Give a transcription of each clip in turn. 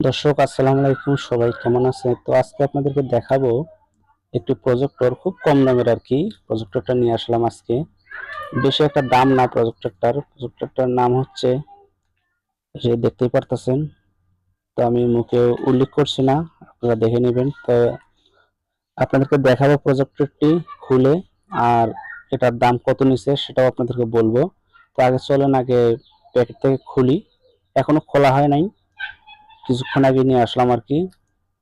দর্শক, আসসালামু আলাইকুম। সবাই কেমন আছে তো আজকে আপনাদেরকে দেখাবো একটি প্রজেক্টর খুব কম দামের আর কি। প্রজেক্টরটা নিয়ে আসলাম আজকে। বেশি একটা দাম না প্রজেক্টরটার প্রজেক্টরটার নাম হচ্ছে যে দেখতেই পারতেছেন, তো আমি মুখে উল্লেখ করছি না, আপনারা দেখে নেবেন। তো আপনাদেরকে দেখাবো প্রজেক্টরটি খুলে আর এটার দাম কত নিছে সেটাও আপনাদেরকে বলব। তো আগে চলেন, আগে প্যাকেট থেকে খুলি। এখনও খোলা হয় নাই। কিছুক্ষণ আগে নিয়ে আসলাম আর কি।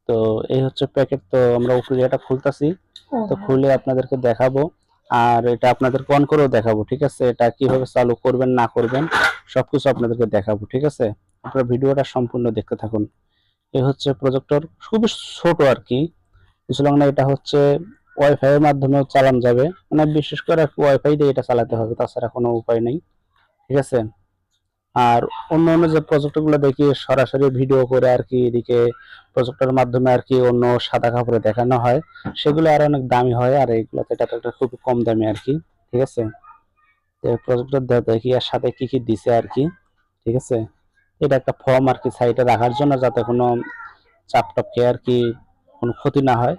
তো এই হচ্ছে প্যাকেট তো আমরা উপরে এটা খুলতাছি। তো খুলে আপনাদেরকে দেখাবো। আর এটা আপনাদেরকে অন করেও দেখাবো ঠিক আছে? এটা কীভাবে চালু করবেন না করবেন সবকিছু আপনাদেরকে দেখাবো ঠিক আছে? আপনারা ভিডিওটা সম্পূর্ণ দেখতে থাকুন। এই হচ্ছে প্রজেক্টর খুবই ছোট আর কি। বুঝলাম না এটা হচ্ছে ওয়াইফাই এর মাধ্যমেও চালানো যাবে। মানে বিশেষ করে ওয়াইফাই দিয়ে এটা চালাতে হবে তাছাড়া কোনো উপায় নেই ঠিক আছে? আর অন্য অন্য যে প্রজেক্টরগুলো দেখি, সরাসরি ভিডিও করে আর কি এদিকে প্রজেক্টের মাধ্যমে আর কি অন্য সাদা কাপড়ে দেখানো হয়। সেগুলো আর অনেক দামি হয় আর এইগুলোতে এটা একটা খুব কম দামি আর কি, ঠিক আছে? প্রজেক্টর দেখি আর সাথে কি কি দিছে আর কি, ঠিক আছে? এটা একটা ফর্ম আর কি সাইডে রাখার জন্য যাতে কোনো চাপ টপকে আর কি কোনো ক্ষতি না হয়।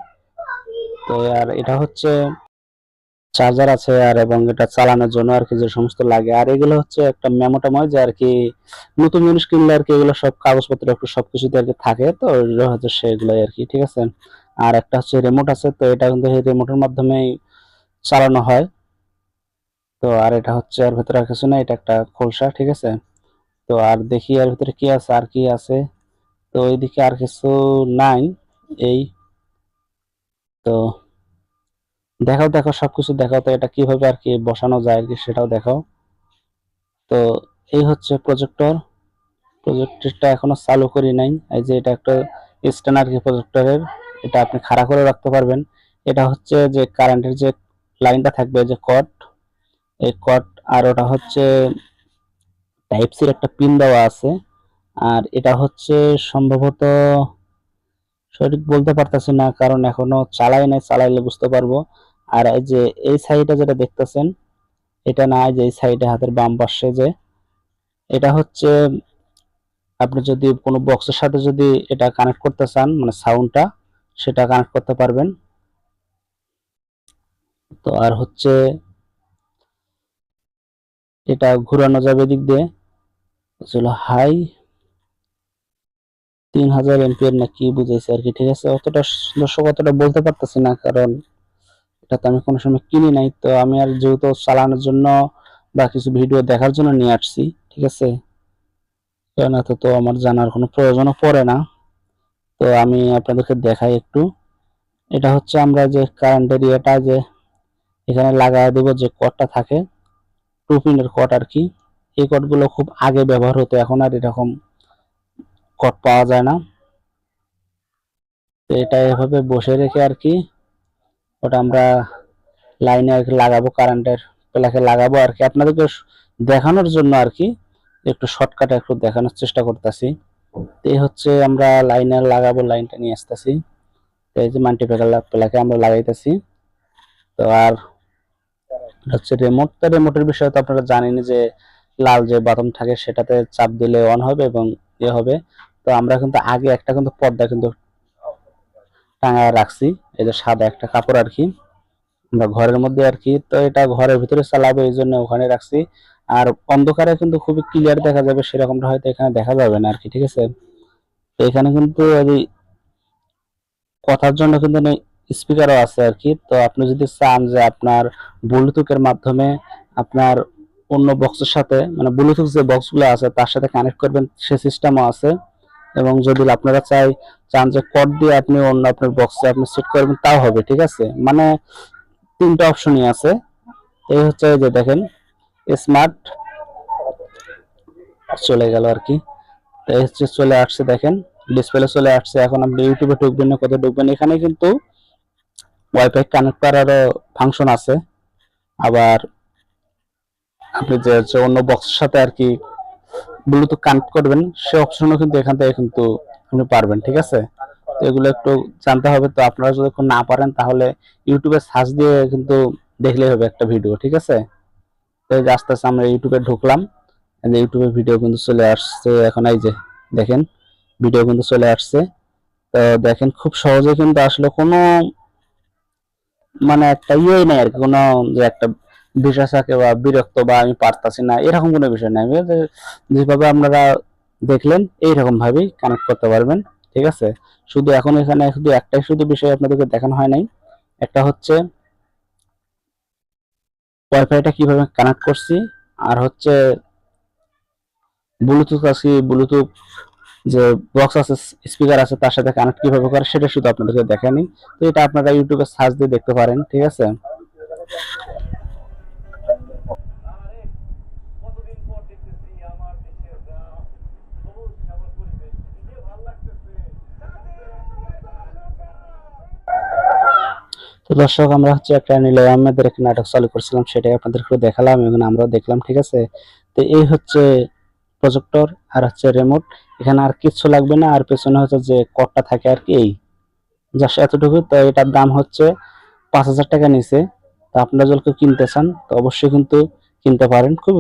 তো আর এটা হচ্ছে চার্জার আছে আর এবং এটা চালানোর জন্য আর কি যে সমস্ত লাগে। আর এগুলো হচ্ছে একটা মেমোটাময় যে আর কি নতুন জিনিস কিনলে আর কি এগুলো সব কাগজপত্র একটু সবকিছুতে আর কি থাকে, তো হচ্ছে সেগুলোই আর কি, ঠিক আছে? আর একটা হচ্ছে রিমোট আছে, তো এটা কিন্তু এই রিমোটের মাধ্যমেই চালানো হয়। তো আর এটা হচ্ছে এর ভেতরে আর কিছু না এটা একটা খোলসা, ঠিক আছে? তো আর দেখি এর ভিতরে কি আছে, আর কি আছে? তো ওইদিকে আর কিছু নাই, এই। তো দেখাও দেখাও, সবকিছু দেখাও তো এটা কীভাবে আর কি বসানো যায় আর কি সেটাও দেখাও। তো এই হচ্ছে প্রজেক্টর প্রজেক্টরটা এখনও চালু করি নাই। এই যে এটা একটা স্ট্যান্ড আর কি প্রজেক্টরের এটা আপনি খাড়া করে রাখতে পারবেন। এটা হচ্ছে যে কারেন্টের যে লাইনটা থাকবে, যে কট এই কট আর ওটা হচ্ছে টাইপ সির একটা পিন দেওয়া আছে। আর এটা হচ্ছে সম্ভবত সঠিক বলতে পারতেছি না, কারণ এখনও চালাই নাই, চালাইলে বুঝতে পারব। আর এই যে, এই সাইডে যেটা দেখতেছেন, এটা না যে এই সাইডে হাতের বাম পাশে যে, এটা হচ্ছে, আপনি যদি কোনো বক্সের সাথে যদি এটা কানেক্ট করতে চান মানে সাউন্ডটা সেটা কানেক্ট করতে পারবেন। তো আর হচ্ছে, এটা ঘুরানো যাবে দিক দিয়ে হাই তিন হাজার এমপিয়ার না কি বুঝাইছে আর কি, ঠিক আছে? অতটা দর্শক অতটা বলতে পারতেছি না, কারণ এটা তো আমি কোনো সময় কিনি নাই, তো আমি আর যেহেতু চালানোর জন্য বা কিছু ভিডিও দেখার জন্য নিয়ে আসছি, ঠিক আছে? না, তো তো আমার জানার কোনো প্রয়োজনও পড়ে না। তো আমি আপনাদেরকে দেখাই একটু। এটা হচ্ছে আমরা যে কারেন্টের ইয়েটা যে এখানে লাগাই দেবো যে কটটা থাকে টু পিনের কট আর কি। এই কটগুলো খুব আগে ব্যবহার হতো, এখন আর এরকম কট পাওয়া যায় না। তো এটা এভাবে বসে রেখে আর কি ওটা আমরা লাইনে আর কি লাগাবো কারেন্টের প্লাকে লাগাবো আর কি। আপনাদেরকে দেখানোর জন্য আর কি, একটু শর্টকাটে একটু দেখানোর চেষ্টা করতেছি। এই হচ্ছে আমরা লাইনে লাগাবো লাইনটা নিয়ে আসতেছি। এই যে মাল্টিপ্যাকার প্লাকে আমরা লাগাইতেছি। তো আর হচ্ছে রিমোট তো রিমোটের বিষয়ে তো আপনারা জানেনই যে লাল যে বাটন থাকে সেটাতে চাপ দিলে অন হবে এবং ইয়ে হবে। তো আমরা কিন্তু আগে একটা কিন্তু পর্দা কিন্তু টাঙায় রাখছি। এই যে সাদা একটা কাপড় আর কি আমরা ঘরের মধ্যে আর কি তো এটা ঘরের ভিতরে চালাবে, এই জন্য ওখানে রাখছি। আর অন্ধকারে কিন্তু খুবই ক্লিয়ার দেখা যাবে, সেরকমটা হয়তো এখানে দেখা যাবে না আর কি ঠিক আছে? তো এখানে কিন্তু ওই কথার জন্য কিন্তু স্পিকারও আছে আর কি তো আপনি যদি চান যে আপনার ব্লুটুথের মাধ্যমে আপনার অন্য বক্সের সাথে মানে ব্লুটুথ যে বক্সগুলো আছে, তার সাথে কানেক্ট করবেন, সে সিস্টেমও আছে। এবং যদি আপনারা চাই, চান যে কোড দিয়ে আপনি অন্য আপনার বক্সে আপনি সেট করবেন, তাও হবে, ঠিক আছে? মানে তিনটা অপশনই আছে। এই হচ্ছে যে দেখেন স্মার্ট চলে গেল আর কি। এই হচ্ছে চলে আসছে, দেখেন ডিসপ্লে চলে আসছে। এখন আপনি ইউটিউবে ঢুকবেন না, কোথায় ঢুকবেন এখানে কিন্তু ওয়াইফাই কানেক্ট করারও ফাংশন আছে। আবার আপনি যে অন্য বক্সের সাথে আর কি ব্লুটুথ কানেক্ট করবেন, সে অপশনও কিন্তু এখান থেকে কিন্তু আপনি পারবেন, ঠিক আছে? তো এগুলো একটু জানতে হবে, তো আপনারা যদি না পারেন তাহলে ইউটিউবে সার্চ দিয়ে কিন্তু দেখলেই হবে একটা ভিডিও ঠিক আছে? তো এই যে আস্তে আস্তে আমরা ইউটিউবে ঢুকলাম ইউটিউবে ভিডিও কিন্তু চলে আসছে এখন, এই যে দেখেন ভিডিও কিন্তু চলে আসছে। তো দেখেন খুব সহজে কিন্তু আসলে কোনো মানে একটা ইয়ে নেই আর কি, কোনো যে একটা বিষয় থাকে বা বিরক্ত বা আমি পারতাছি না, এরকম কোনো বিষয় নাই। যেভাবে আপনারা দেখলেন, এইরকম ভাবেই কানেক্ট করতে পারবেন, ঠিক আছে? শুধু এখন এখানে শুধু একটাই শুধু বিষয় আপনাদেরকে দেখানো হয় নাই। একটা হচ্ছে ওয়াইফাইটা কীভাবে কানেক্ট করছি, আর হচ্ছে ব্লুটুথ আছে ব্লুটুথ যে বক্স আছে স্পিকার আছে, তার সাথে কানেক্ট কীভাবে করে, সেটা শুধু আপনাদেরকে দেখানি তো এটা আপনারা ইউটিউবে সার্চ দিয়ে দেখতে পারেন, ঠিক আছে? তো দর্শক, আমরা হচ্ছে একটা নিলয় আহমেদের একটা নাটক চালু করছিলাম, সেটাই আপনাদেরকে দেখালাম এবং আমরাও দেখলাম, ঠিক আছে? তো এই হচ্ছে প্রজেক্টর আর হচ্ছে রিমোট এখানে আর কিচ্ছু লাগবে না, আর পেছনে হচ্ছে যে কটটা থাকে আর কি, এই। জাস্ট এতটুকু, তো এটার দাম হচ্ছে পাঁচ হাজার টাকা নিচে। তো আপনারা যদি কিনতে চান, তো অবশ্যই কিন্তু কিনতে পারেন খুব